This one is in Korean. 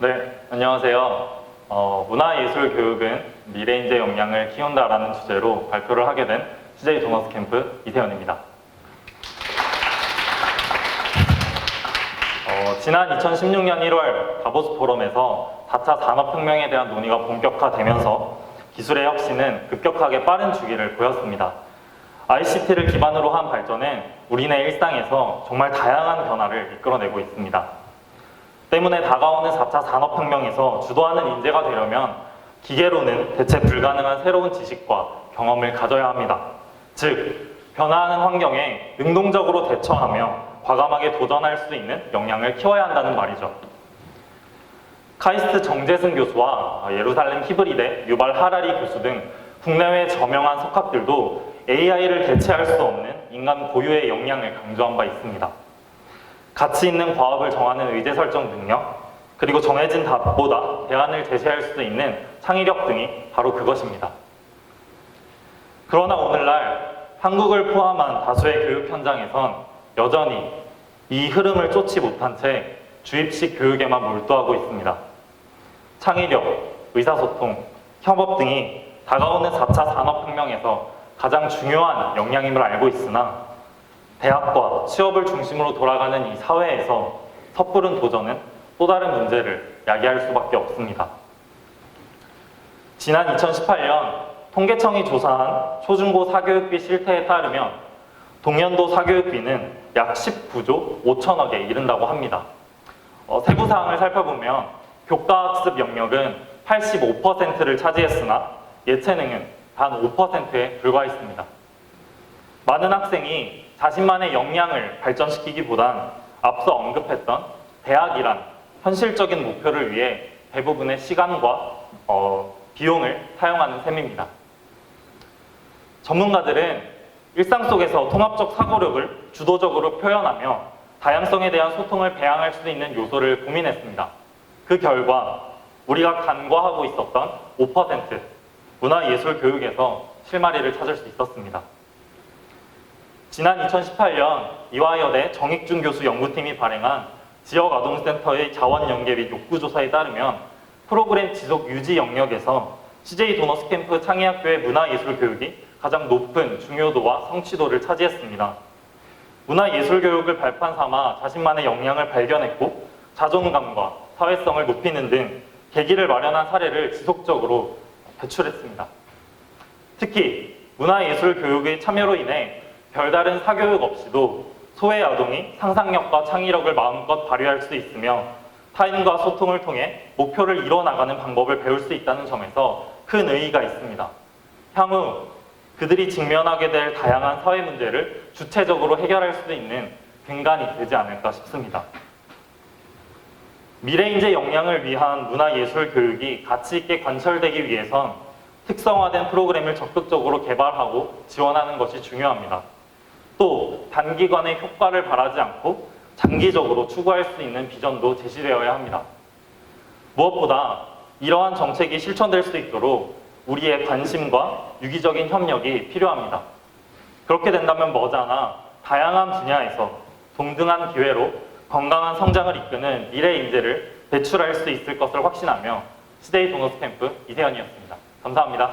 네, 안녕하세요. 어, 문화예술 교육은 미래인재 역량을 키운다라는 주제로 발표를 하게 된 CJ 도너스 캠프 이태현입니다. 어, 지난 2016년 1월 다보스 포럼에서 4차 산업혁명에 대한 논의가 본격화되면서 기술의 혁신은 급격하게 빠른 주기를 보였습니다. ICT를 기반으로 한 발전은 우리네 일상에서 정말 다양한 변화를 이끌어내고 있습니다. 때문에 다가오는 4차 산업혁명에서 주도하는 인재가 되려면 기계로는 대체 불가능한 새로운 지식과 경험을 가져야 합니다. 즉, 변화하는 환경에 능동적으로 대처하며 과감하게 도전할 수 있는 역량을 키워야 한다는 말이죠. 카이스트 정재승 교수와 예루살렘 히브리대 유발 하라리 교수 등 국내외 저명한 석학들도 AI를 대체할 수 없는 인간 고유의 역량을 강조한 바 있습니다. 가치 있는 과업을 정하는 의제 설정 능력, 그리고 정해진 답보다 대안을 제시할 수 있는 창의력 등이 바로 그것입니다. 그러나 오늘날 한국을 포함한 다수의 교육 현장에선 여전히 이 흐름을 쫓지 못한 채 주입식 교육에만 몰두하고 있습니다. 창의력, 의사소통, 협업 등이 다가오는 4차 산업혁명에서 가장 중요한 역량임을 알고 있으나 대학과 취업을 중심으로 돌아가는 이 사회에서 섣부른 도전은 또 다른 문제를 야기할 수밖에 없습니다. 지난 2018년 통계청이 조사한 초중고 사교육비 실태에 따르면 동년도 사교육비는 약 19조 5천억에 이른다고 합니다. 어, 세부 사항을 살펴보면 교과 학습 영역은 85%를 차지했으나 예체능은 단 5%에 불과했습니다. 많은 학생이 자신만의 역량을 발전시키기보단 앞서 언급했던 대학이란 현실적인 목표를 위해 대부분의 시간과 어, 비용을 사용하는 셈입니다. 전문가들은 일상 속에서 통합적 사고력을 주도적으로 표현하며 다양성에 대한 소통을 배양할 수 있는 요소를 고민했습니다. 그 결과 우리가 간과하고 있었던 5% 문화예술 교육에서 실마리를 찾을 수 있었습니다. 지난 2018년 이화여대 정익준 교수 연구팀이 발행한 지역 아동센터의 자원 연계 및 욕구 조사에 따르면 프로그램 지속 유지 영역에서 CJ 도너스 캠프 창의학교의 문화예술 교육이 가장 높은 중요도와 성취도를 차지했습니다. 문화예술 교육을 발판 삼아 자신만의 역량을 발견했고 자존감과 사회성을 높이는 등 계기를 마련한 사례를 지속적으로 배출했습니다. 특히 문화예술 교육의 참여로 인해 별다른 사교육 없이도 소외 아동이 상상력과 창의력을 마음껏 발휘할 수 있으며 타인과 소통을 통해 목표를 이뤄나가는 방법을 배울 수 있다는 점에서 큰 의의가 있습니다. 향후 그들이 직면하게 될 다양한 사회 문제를 주체적으로 해결할 수 있는 근간이 되지 않을까 싶습니다. 미래인재 역량을 위한 문화예술 교육이 가치 있게 관철되기 위해선 특성화된 프로그램을 적극적으로 개발하고 지원하는 것이 중요합니다. 또 단기간에 효과를 바라지 않고 장기적으로 추구할 수 있는 비전도 제시되어야 합니다. 무엇보다 이러한 정책이 실천될 수 있도록 우리의 관심과 유기적인 협력이 필요합니다. 그렇게 된다면 머지않아 다양한 분야에서 동등한 기회로 건강한 성장을 이끄는 미래 인재를 배출할 수 있을 것을 확신하며 시데이 도너스 캠프 이세현이었습니다. 감사합니다.